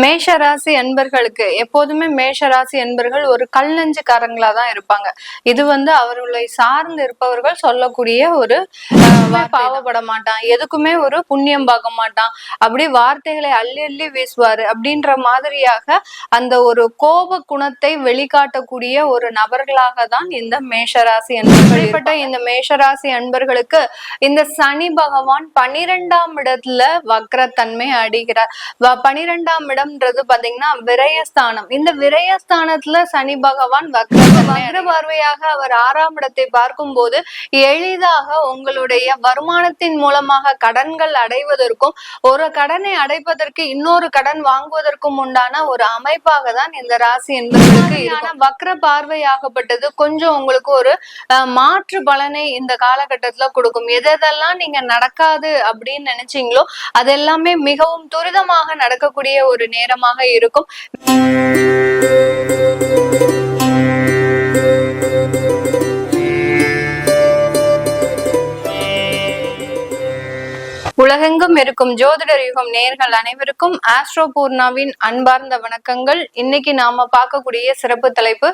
மேஷ ராசி அன்பர்களுக்கு எப்போதுமே மேஷ ராசி அன்பர்கள் ஒரு கல் நெஞ்சுக்காரங்களா தான் இருப்பாங்க. இது வந்து அவர்களை சார்ந்து இருப்பவர்கள் சொல்லக்கூடிய ஒரு பாவப்பட மாட்டான். எதுக்குமே ஒரு புண்ணியம் பார்க்க மாட்டான். அப்படி வார்த்தைகளை அள்ளி அள்ளி வீசுவாரு. அப்படின்ற மாதிரியாக அந்த ஒரு கோப குணத்தை வெளிக்காட்டக்கூடிய ஒரு நபர்களாக தான் இந்த மேஷராசி அன்பர்கள் இந்த மேஷராசி அன்பர்களுக்கு இந்த சனி பகவான் பனிரெண்டாம் இடத்துல வக்ரத்தன்மை அடைகிறார். வ- பனிரெண்டாம் இடம்ன்றது பாத்தீங்கன்னா விரயஸ்தானம். இந்த விரயஸ்தானத்துல சனி பகவான் வக்ர பார்வையாக அவர் ஆறாம் இடத்தை பார்க்கும் போது எளிதாக உங்களுடைய வருமானத்தின் மூலமாக கடன்கள் அடைவதற்கும் ஒரு கடனை அடைப்பதற்கு இன்னொரு கடன் வாங்குவதற்கும் உண்டான ஒரு அமைப்பாக தான் இந்த ராசி என்பதற்கு வக்ர பார்வையாகப்பட்டது கொஞ்சம் உங்களுக்கு ஒரு மாற்று பலனை இந்த காலகட்டத்துல கொடுக்கும். எதெல்லாம் நீங்க நடக்காது அப்படின்னு நினைச்சீங்களோ அதெல்லாமே மிகவும் துரிதமாக நடக்கக்கூடிய ஒரு நேரமாக இருக்கும். உலகெங்கும் இருக்கும் ஜோதிடர் யுகம் நேர்கள் அனைவருக்கும் ஆஸ்ட்ரோ பூர்ணாவின் அன்பார்ந்த வணக்கங்கள். இன்னைக்கு நாம பார்க்கக்கூடிய சிறப்பு தலைப்பு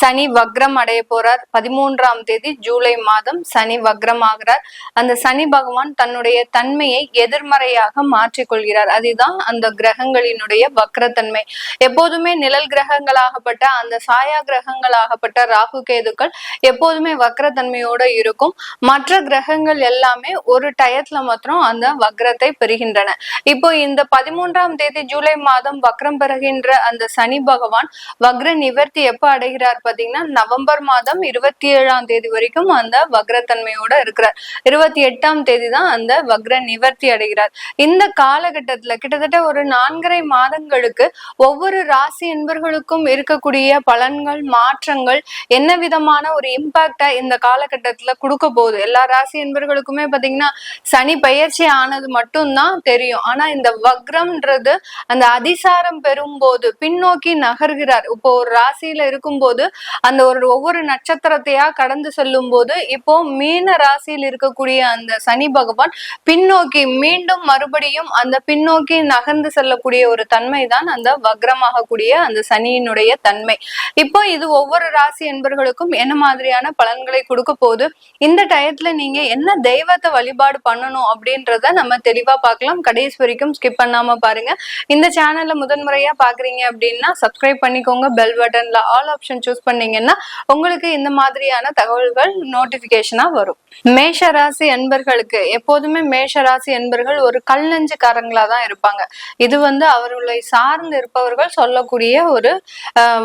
சனி வக்ரம் அடைய போறார். பதிமூன்றாம் தேதி ஜூலை மாதம் சனி வக்ரம் ஆகிறார். அந்த சனி பகவான் தன்னுடைய தன்மையை எதிர்மறையாக மாற்றிக்கொள்கிறார். அதுதான் அந்த கிரகங்களினுடைய வக்ரத்தன்மை. எப்போதுமே நிழல் கிரகங்களாகப்பட்ட அந்த சாயா கிரகங்களாகப்பட்ட ராகு கேதுக்கள் எப்போதுமே வக்ரத்தன்மையோட இருக்கும். மற்ற கிரகங்கள் எல்லாமே ஒரு டயத்துல மாத்திரம் அந்த வக்ரத்தை பெறுகின்றன. இப்போ இந்த பதிமூன்றாம் தேதி ஜூலை மாதம் வக்ரம் பெறுகின்ற அந்த சனி பகவான் வக்ர நிவர்த்தி எப்ப அடைகிறார் பாத்தீங்கன்னா நவம்பர் மாதம் இருபத்தி ஏழாம் தேதி வரைக்கும் அந்த வக்ரத்தன்மையோட இருக்கிறார். இருபத்தி எட்டாம் தேதி தான் அந்த வக்ர நிவர்த்தி அடைகிறார். இந்த காலகட்டத்துல கிட்டத்தட்ட ஒரு நான்கரை மாதங்களுக்கு ஒவ்வொரு ராசி என்பர்களுக்கும் இருக்கக்கூடிய பலன்கள் மாற்றங்கள் என்ன விதமான ஒரு இம்பாக்டா இந்த காலகட்டத்துல கொடுக்க போகுது. எல்லா ராசி என்பர்களுக்குமே பாத்தீங்கன்னா சனி பயிற்சி ஆனது மட்டும்தான் தெரியும். ஆனா இந்த வக்ரம்ன்றது அந்த அதிசாரம் பெறும்போது பின்னோக்கி நகர்கிறார். இப்போ ஒரு ராசியில இருக்கும்போது அந்த ஒரு ஒவ்வொரு நட்சத்திரத்தையா கடந்து செல்லும் போது இப்போ மீன ராசியில் இருக்கக்கூடிய அந்த சனி பகவான் பின்னோக்கி மீண்டும் மறுபடியும் அந்த பின்னோக்கி நகர்ந்து செல்லக்கூடிய ஒரு தன்மை தான் அந்த வக்ரமாகக்கூடிய அந்த சனியினுடைய தன்மை. இப்போ இது ஒவ்வொரு ராசி என்பர்களுக்கும் என்ன மாதிரியான பலன்களை கொடுக்க போகுது? இந்த டயத்துல நீங்க என்ன தெய்வத்தை வழிபாடு பண்ணணும் அப்படின்றது நம்ம தெளிவா பார்க்கலாம். கடைசி வரைக்கும் ஸ்கிப் பண்ணாம பாருங்க. இந்த சேனல்ல முதன்முறையா பாக்குறீங்க அப்படின்னா சப்ஸ்கிரைப் பண்ணிக்கோங்க. பெல் பட்டன்ல ஆல் ஆப்ஷன் சூஸ் பண்ணீங்கன்னா உங்களுக்கு இந்த மாதிரியான தகவல்கள் நோட்டிபிகேஷனா வரும். மேஷ ராசி என்பர்களுக்கு எப்போதுமே மேஷ ராசி என்பர்கள் ஒரு கல் நெஞ்சுக்காரங்களா தான் இருப்பாங்க. இது வந்து அவர்களை சார்ந்து இருப்பவர்கள் சொல்லக்கூடிய ஒரு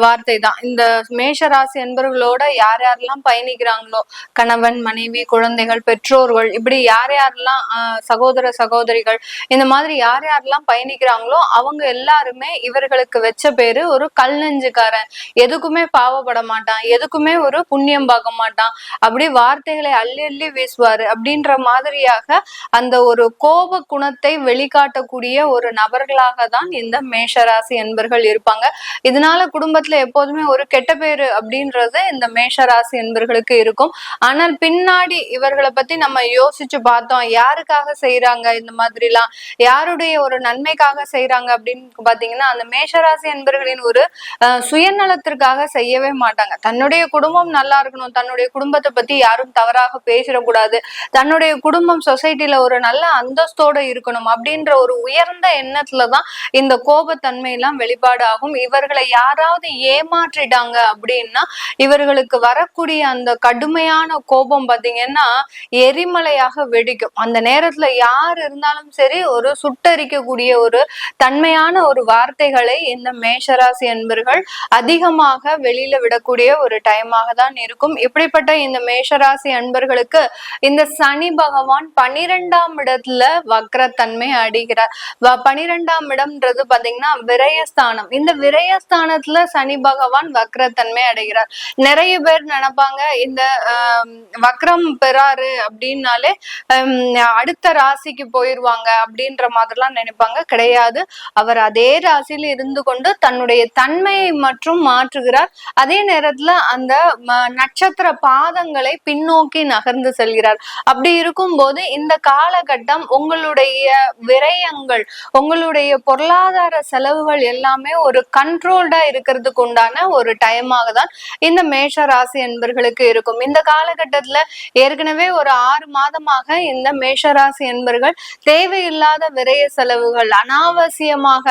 வார்த்தை தான். இந்த மேஷ ராசி என்பர்களோட யார் யாரெல்லாம் பயணிக்கிறாங்களோ கணவன் மனைவி குழந்தைகள் பெற்றோர்கள் இப்படி யார் யாரெல்லாம் சகோ சகோதர சகோதரிகள் இந்த மாதிரி யார் யாரெல்லாம் பயணிக்கிறாங்களோ அவங்க எல்லாருமே இவர்களுக்கு வச்ச பேரு ஒரு கல் நெஞ்சுக்காரன். எதுக்குமே பாவப்பட மாட்டான். எதுக்குமே ஒரு புண்ணியம் பார்க்க மாட்டான். அப்படி வார்த்தைகளை அள்ளி அள்ளி வீசுவாரு. அப்படின்ற மாதிரியாக அந்த ஒரு கோப குணத்தை வெளிக்காட்டக்கூடிய ஒரு நபர்களாக தான் இந்த மேஷராசி என்பர்கள் இருப்பாங்க. இதனால குடும்பத்துல எப்போதுமே ஒரு கெட்ட பேரு அப்படின்றது இந்த மேஷராசி என்பர்களுக்கு இருக்கும். ஆனால் பின்னாடி இவர்களை பத்தி நம்ம யோசிச்சு பார்த்தோம். யாருக்காக செய்ய செய்யறாங்க இந்த எல்லாம் யாருடைய ஒரு நன்மைக்காக செய்யறாங்க அப்படின்னு பாத்தீங்கன்னா அந்த மேஷராசி என்பர்களின் ஒரு சுயநலத்திற்காக செய்யவே மாட்டாங்க. தன்னுடைய குடும்பம் நல்லா இருக்கணும் தன்னுடைய குடும்பத்தை பத்தி யாரும் தவறாக பேசிடக்கூடாது தன்னுடைய குடும்பம் சொசைட்டில ஒரு நல்ல அந்தஸ்தோட இருக்கணும் அப்படின்ற ஒரு உயர்ந்த எண்ணத்துலதான் இந்த கோபத்தன்மை எல்லாம் வெளிப்பாடு ஆகும் இவர்களை யாராவது ஏமாற்றிட்டாங்க அப்படின்னா இவர்களுக்கு வரக்கூடிய அந்த கடுமையான கோபம் பாத்தீங்கன்னா எரிமலையாக வெடிக்கும். அந்த நேரத்துல யார் இருந்தாலும் சரி ஒரு சுட்டரிக்கக்கூடிய ஒரு தன்மையான ஒரு வார்த்தைகளை இந்த மேஷராசி என்பர்கள் அதிகமாக வெளியில விடக்கூடிய ஒரு டைமாக தான் இருக்கும். இப்படிப்பட்ட இந்த மேஷராசி அன்பர்களுக்கு இந்த சனி பகவான் பனிரெண்டாம் இடத்துல வக்ரத்தன்மை அடைகிறார். வ- பனிரெண்டாம் இடம்ன்றது பாத்தீங்கன்னா விரயஸ்தானம். இந்த விரயஸ்தானத்துல சனி பகவான் வக்ரத்தன்மை அடைகிறார். நிறைய பேர் நினைப்பாங்க இந்த வக்ரம் பெறாரு அப்படின்னாலே அடுத்த ராசி ராசிக்கு போயிருவாங்க அப்படின்ற மாதிரிலாம் நினைப்பாங்க. கிடையாது. அவர் அதே ராசியில இருந்து கொண்டு தன்னுடைய தன்மையை மற்றும் மாற்றுகிறார். அதே நேரத்துல அந்த நட்சத்திர பாதங்களை பின்னோக்கி நகர்ந்து செல்கிறார். அப்படி இருக்கும்போது இந்த காலகட்டம் உங்களுடைய விரயங்கள் உங்களுடைய பொருளாதார செலவுகள் எல்லாமே ஒரு கண்ட்ரோல்டா இருக்கிறதுக்கு உண்டான ஒரு டைமாக தான் இந்த மேஷ ராசி என்பர்களுக்கு இருக்கும். இந்த காலகட்டத்துல ஏற்கனவே ஒரு ஆறு மாதமாக இந்த மேஷராசி நண்பர்கள் தேவையில்லாத விரைய செலவுகள் அனாவசியமாக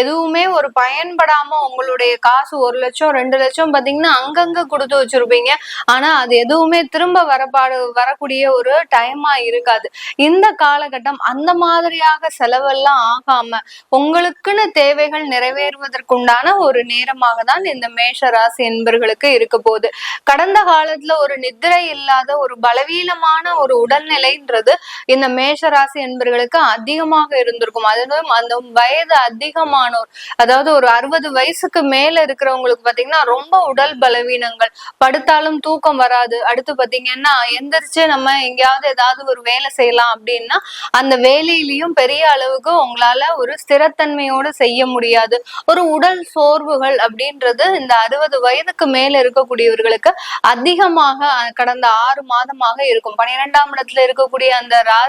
எதுவுமே ஒரு பயன்படாம உங்களுடைய காசு ஒரு லட்சம் ரெண்டு லட்சம் பாத்தீங்கன்னா அங்கங்க கொடுத்து வச்சிருப்பீங்க. ஆனா அது எதுவுமே திரும்ப வரப்பாடு வரக்கூடிய ஒரு டைமா இருக்காது. இந்த காலகட்டம் அந்த மாதிரியாக செலவெல்லாம் ஆகாம உங்களுக்குன்னு தேவைகள் நிறைவேறுவதற்குண்டான ஒரு நேரமாக தான் இந்த மேஷ ராசி என்பர்களுக்கு இருக்க போகுது. கடந்த காலத்துல ஒரு நித்திரை இல்லாத ஒரு பலவீனமான ஒரு உடல்நிலைன்றது இந்த மேஷ ராசி என்பர்களுக்கு அதிகமாக இருந்திருக்கும். அதுவும் அந்த வயது அதிகமானோர் அதாவது ஒரு அறுபது வயசுக்கு மேல இருக்கிறவங்களுக்கு பாத்தீங்கன்னா ரொம்ப உடல் பலவீனங்கள். படுத்தாலும் தூக்கம் வராது. அடுத்து பாத்தீங்கன்னா எந்திரிச்சு நம்ம எங்கேயாவது ஏதாவது ஒரு வேலை செய்யலாம் அப்படின்னா அந்த வேலையிலையும் பெரிய அளவுக்கு உங்களால ஒரு ஸ்திரத்தன்மையோடு செய்ய முடியாது. ஒரு உடல் சோர்வுகள் அப்படின்றது இந்த அறுபது வயதுக்கு மேல இருக்கக்கூடியவர்களுக்கு அதிகமாக கடந்த ஆறு மாதமாக இருக்கும். பனிரெண்டாம் இடத்துல இருக்கக்கூடிய அந்த ரா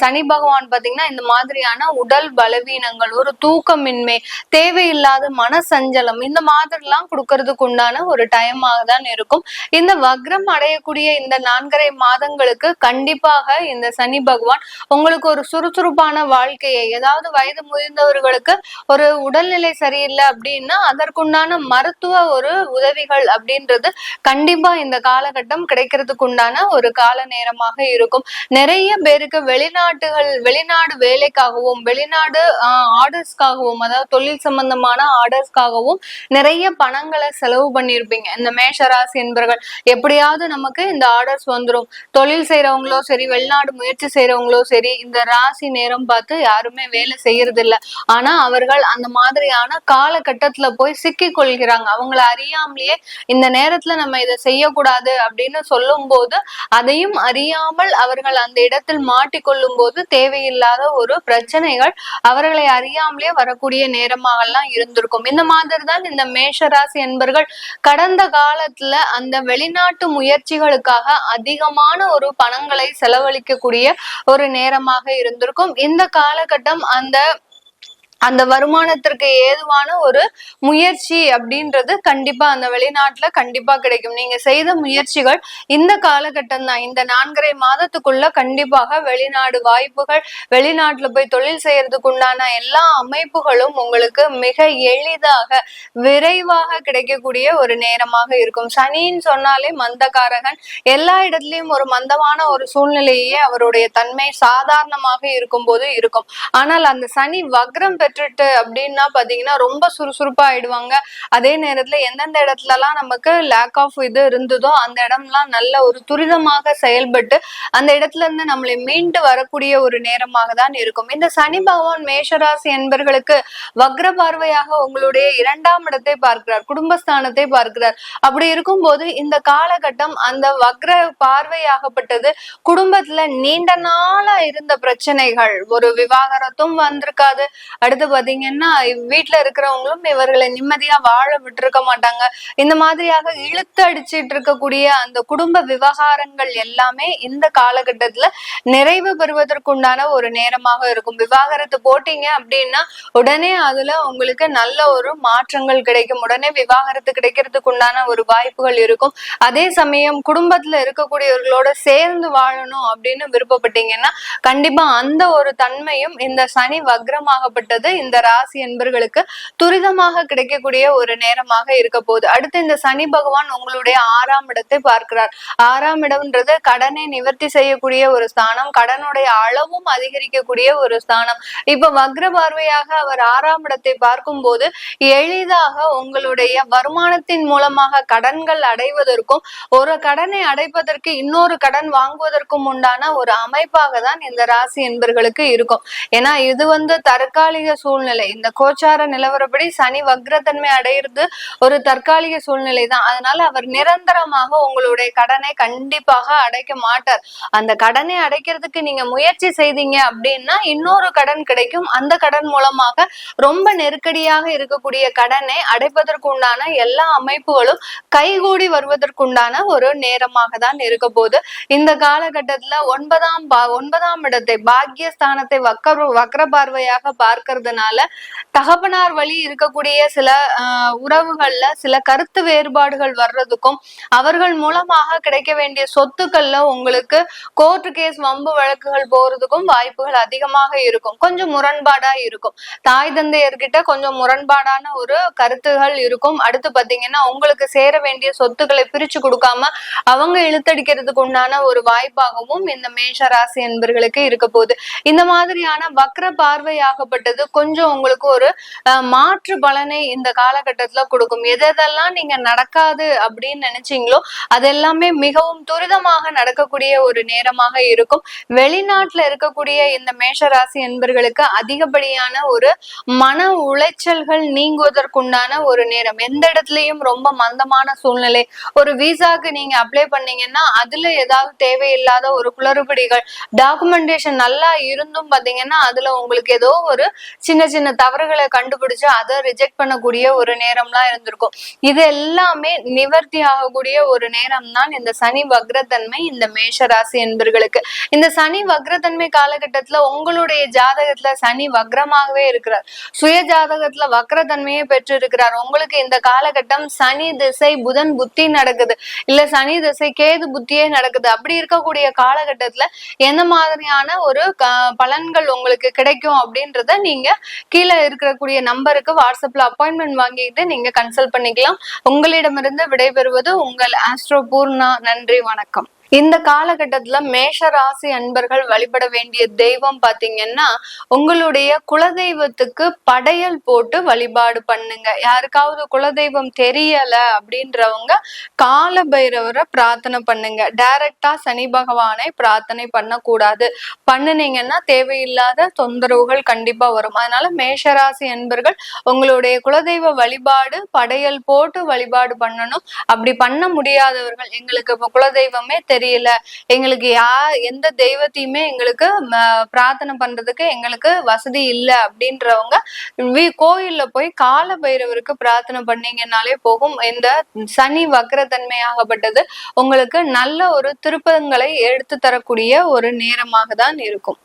சனி பகவான் பாத்தீங்கன்னா இந்த மாதிரியான உடல் பலவீனங்கள் ஒரு தூக்கமின்மை தேவையில்லாத மன சஞ்சலம் இந்த மாதிரி எல்லாம் கொடுக்கறதுக்கு உண்டான ஒரு டைமாக தான் இருக்கும். இந்த வக்ரம் அடையக்கூடிய இந்த நான்கரை மாதங்களுக்கு கண்டிப்பாக இந்த சனி பகவான் உங்களுக்கு ஒரு சுறுசுறுப்பான வாழ்க்கையை ஏதாவது வயது முதிர்ந்தவர்களுக்கு ஒரு உடல்நிலை சரியில்லை அப்படின்னா அதற்குண்டான மருத்துவ ஒரு உதவிகள் அப்படின்றது கண்டிப்பா இந்த காலகட்டம் கிடைக்கிறதுக்கு உண்டான ஒரு கால நேரமாக இருக்கும். நிறைய பேருக்கு வெளி வெளிநாட்டுகள் வெளிநாடு வேலைக்காகவும் வெளிநாடு ஆர்டர்ஸ்க்காகவும் அதாவது தொழில் சம்பந்தமான ஆர்டர்ஸ்க்காகவும் நிறைய பணங்களை செலவு பண்ணியிருப்பீங்க. இந்த மேஷராசி என்பர்கள் எப்படியாவது நமக்கு இந்த ஆர்டர்ஸ் வந்துடும் தொழில் செய்யறவங்களோ சரி வெளிநாடு முயற்சி செய்யறவங்களோ சரி இந்த ராசி நேரம் பார்த்து யாருமே வேலை செய்யறது இல்லை ஆனா அவர்கள் அந்த மாதிரியான காலகட்டத்துல போய் சிக்கி கொள்கிறாங்க. அவங்கள அறியாமலேயே இந்த நேரத்துல நம்ம இதை செய்யக்கூடாது அப்படின்னு சொல்லும் போது அதையும் அறியாமல் அவர்கள் அந்த இடத்தில் மாட்டிக்கொள்ளும் போது தேவையில்லாத ஒரு பிரச்சனைகள் அவர்களை அறியாமலே வரக்கூடிய நேரமாகலாம் இருந்திருக்கும். இந்த மாதிரி தான் இந்த மேஷராசி என்பர்கள் கடந்த காலத்துல அந்த வெளிநாட்டு முயற்சிகளுக்காக அதிகமான ஒரு பணங்களை செலவழிக்கக்கூடிய ஒரு நேரமாக இருந்திருக்கும். இந்த காலகட்டம் அந்த அந்த வருமானத்திற்கு ஏதுவான ஒரு முயற்சி அப்படின்றது கண்டிப்பா அந்த வெளிநாட்டுல கண்டிப்பா கிடைக்கும். நீங்க செய்த முயற்சிகள் இந்த காலகட்டம் தான் இந்த நான்கரை மாதத்துக்குள்ள கண்டிப்பாக வெளிநாடு வாய்ப்புகள் வெளிநாட்டுல போய் தொழில் செய்யறதுக்கு உண்டான எல்லா அமைப்புகளும் உங்களுக்கு மிக எளிதாக விரைவாக கிடைக்கக்கூடிய ஒரு நேரமாக இருக்கும். சனின்னு சொன்னாலே மந்தகாரகன் எல்லா இடத்துலயும் ஒரு மந்தமான ஒரு சூழ்நிலையே அவருடைய தன்மை சாதாரணமாக இருக்கும் போது இருக்கும். ஆனால் அந்த சனி வக்ரம் பெற்று பெற்றுட்டு அப்படின்னா பாத்தீங்கன்னா ரொம்ப சுறுசுறுப்பா ஆயிடுவாங்க. அதே நேரத்துல எந்தெந்த இடத்துல எல்லாம் நமக்கு லேக் ஆஃப் இது இருந்ததோ அந்த இடம்லாம் நல்ல ஒரு துரிதமாக செயல்பட்டு அந்த இடத்துல இருந்து நம்மளை மீண்டு வரக்கூடிய ஒரு நேரமாக தான் இருக்கும். இந்த சனி பகவான் மேஷராசி என்பர்களுக்கு வக்ர பார்வையாக உங்களுடைய இரண்டாம் இடத்தை பார்க்கிறார் குடும்பஸ்தானத்தை பார்க்கிறார். அப்படி இருக்கும்போது இந்த காலகட்டம் அந்த வக்ர பார்வையாகப்பட்டது குடும்பத்துல நீண்ட நாளா இருந்த பிரச்சனைகள் ஒரு விவாகரத்தும் வந்திருக்காது. அடுத்து அடுத்து பாத்தீங்கன்னா வீட்டுல இருக்கிறவங்களும் இவர்களை நிம்மதியா வாழ விட்டுருக்க மாட்டாங்க. இந்த மாதிரியாக இழுத்து அடிச்சிட்டு இருக்கக்கூடிய அந்த குடும்ப விவகாரங்கள் எல்லாமே இந்த காலகட்டத்துல நிறைவு பெறுவதற்குண்டான ஒரு நேரமாக இருக்கும். விவாகரத்து போட்டீங்க அப்படின்னா உடனே அதுல உங்களுக்கு நல்ல ஒரு மாற்றங்கள் கிடைக்கும். உடனே விவாகரத்து கிடைக்கிறதுக்கு உண்டான ஒரு வாய்ப்புகள் இருக்கும். அதே சமயம் குடும்பத்துல இருக்கக்கூடியவர்களோட சேர்ந்து வாழணும் அப்படின்னு விருப்பப்பட்டீங்கன்னா கண்டிப்பா அந்த ஒரு தன்மையும் இந்த சனி வக்ரமாகப்பட்டது இந்த ராசி என்பர்களுக்கு துரிதமாக கிடைக்கக்கூடிய ஒரு நேரமாக இருக்க போகுது. அடுத்து இந்த சனி பகவான் உங்களுடைய ஆறாம் இடத்தை பார்க்கிறார். ஆறாம் இடம்ன்றது கடனை நிவர்த்தி செய்யக்கூடிய ஒரு ஸ்தானம் கடனுடைய அளவும் அதிகரிக்கக்கூடிய ஒரு ஸ்தானம். இப்ப வக்ர பார்வையாக அவர் ஆறாம் இடத்தை பார்க்கும் போது எளிதாக உங்களுடைய வருமானத்தின் மூலமாக கடன்கள் அடைவதற்கும் ஒரு கடனை அடைப்பதற்கு இன்னொரு கடன் வாங்குவதற்கும் உண்டான ஒரு அமைப்பாக தான் இந்த ராசி என்பர்களுக்கு இருக்கும். ஏன்னா இது வந்து தற்காலிக தற்காலிக சூழ்நிலை. இந்த கோச்சார நிலவரப்படி சனி வக்ரத்தன்மை அடையிறது ஒரு தற்காலிக சூழ்நிலை தான் அதனால அவர் நிரந்தரமாக உங்களுடைய கடனை கண்டிப்பாக அடைக்க மாட்டார். அந்த கடனை அடைக்கிறதுக்கு நீங்க முயற்சி செய்தீங்க அப்படின்னா இன்னொரு கடன் கிடைக்கும். அந்த கடன் மூலமாக ரொம்ப நெருக்கடியாக இருக்கக்கூடிய கடனை அடைப்பதற்கு உண்டான எல்லா அமைப்புகளும் கைகூடி வருவதற்குண்டான ஒரு நேரமாக தான் இருக்க போது இந்த காலகட்டத்துல ஒன்பதாம் ஒன்பதாம் இடத்தை பாக்கியஸ்தானத்தை வக்கர வக்கர பார்வையாக பார்க்கறது பார்க்கறதுனால தகப்பனார் வழி இருக்கக்கூடிய சில உறவுகள்ல சில கருத்து வேறுபாடுகள் வர்றதுக்கும் அவர்கள் மூலமாக கிடைக்க வேண்டிய சொத்துக்கள்ல உங்களுக்கு கோர்ட் கேஸ் வம்பு வழக்குகள் போறதுக்கும் வாய்ப்புகள் அதிகமாக இருக்கும். கொஞ்சம் முரண்பாடா இருக்கும். தாய் தந்தையர்கிட்ட கொஞ்சம் முரண்பாடான ஒரு கருத்துகள் இருக்கும். அடுத்து பாத்தீங்கன்னா உங்களுக்கு சேர வேண்டிய சொத்துக்களை பிரிச்சு கொடுக்காம அவங்க இழுத்தடிக்கிறதுக்கு உண்டான ஒரு வாய்ப்பாகவும் இந்த மேஷ ராசி என்பர்களுக்கு இருக்க போகுது. இந்த மாதிரியான வக்ர பார்வையாகப்பட்டது கொஞ்சம் உங்களுக்கு ஒரு மாற்று பலனை இந்த காலகட்டத்துல கொடுக்கும். எதெல்லாம் நீங்க நடக்காது அப்படின்னு நினைச்சீங்களோ அதெல்லாமே மிகவும் துரிதமாக நடக்கக்கூடிய ஒரு நேரமாக இருக்கும். வெளிநாட்டுல இருக்கக்கூடிய இந்த மேஷராசி என்பர்களுக்கு அதிகப்படியான ஒரு மன உளைச்சல்கள் நீங்குவதற்குண்டான ஒரு நேரம். எந்த இடத்துலயும் ரொம்ப மந்தமான சூழ்நிலை. ஒரு விசாக்கு நீங்க அப்ளை பண்ணீங்கன்னா அதுல ஏதாவது தேவையில்லாத ஒரு குளறுபடிகள் டாக்குமெண்டேஷன் நல்லா இருந்தும் பாத்தீங்கன்னா அதுல உங்களுக்கு ஏதோ ஒரு சின்ன சின்ன தவறுகளை கண்டுபிடிச்சு அதை ரிஜெக்ட் பண்ணக்கூடிய ஒரு நேரம்லாம் இருந்திருக்கும். இது எல்லாமே நிவர்த்தி ஆகக்கூடிய ஒரு நேரம் தான் இந்த சனி வக்ரத்தன்மை இந்த மேஷ ராசி என்பர்களுக்கு. இந்த சனி வக்ரத்தன்மை காலகட்டத்துல உங்களுடைய ஜாதகத்துல சனி வக்ரமாகவே இருக்கிறார். சுய ஜாதகத்துல வக்ரத்தன்மையை பெற்று இருக்கிறார் உங்களுக்கு இந்த காலகட்டம் சனி திசை புதன் புத்தி நடக்குது. இல்ல சனி திசை கேது புத்தியே நடக்குது. அப்படி இருக்கக்கூடிய காலகட்டத்துல எந்த மாதிரியான ஒரு பலன்கள் உங்களுக்கு கிடைக்கும் அப்படின்றத நீங்க கீழே இருக்கக்கூடிய நம்பருக்கு வாட்ஸ்அப்ல அப்பாயின்மெண்ட் வாங்கிட்டு நீங்க கன்சல்ட் பண்ணிக்கலாம். உங்களிடமிருந்து விடைபெறுவது உங்கள் ஆஸ்ட்ரோ பூர்ணா. நன்றி வணக்கம். இந்த காலகட்டத்துல மேஷ ராசி அன்பர்கள் வழிபட வேண்டிய தெய்வம் பாத்தீங்கன்னா உங்களுடைய குலதெய்வத்துக்கு படையல் போட்டு வழிபாடு பண்ணுங்க. யாருக்காவது குலதெய்வம் தெரியல அப்படின்றவங்க கால பைரவரை பிரார்த்தனை பண்ணுங்க. டைரக்டா சனி பகவானை பிரார்த்தனை பண்ணக்கூடாது. பண்ணுனீங்கன்னா தேவையில்லாத தொந்தரவுகள் கண்டிப்பா வரும். அதனால மேஷராசி அன்பர்கள் உங்களுடைய குலதெய்வ வழிபாடு படையல் போட்டு வழிபாடு பண்ணணும். அப்படி பண்ண முடியாதவர்கள் எங்களுக்கு இப்ப குலதெய்வமே தெரிய தெரியல. எங்களுக்கு யா எந்த தெய்வத்தையுமே எங்களுக்கு பிரார்த்தனை பண்றதுக்கு எங்களுக்கு வசதி இல்லை அப்படின்றவங்க கோயில்ல போய் கால பைரவருக்கு பிரார்த்தனை பண்ணீங்கன்னாலே போகும். இந்த சனி வக்கரத்தன்மையாகப்பட்டது உங்களுக்கு நல்ல ஒரு திருப்பங்களை எடுத்து தரக்கூடிய ஒரு நேரமாக தான் இருக்கும்.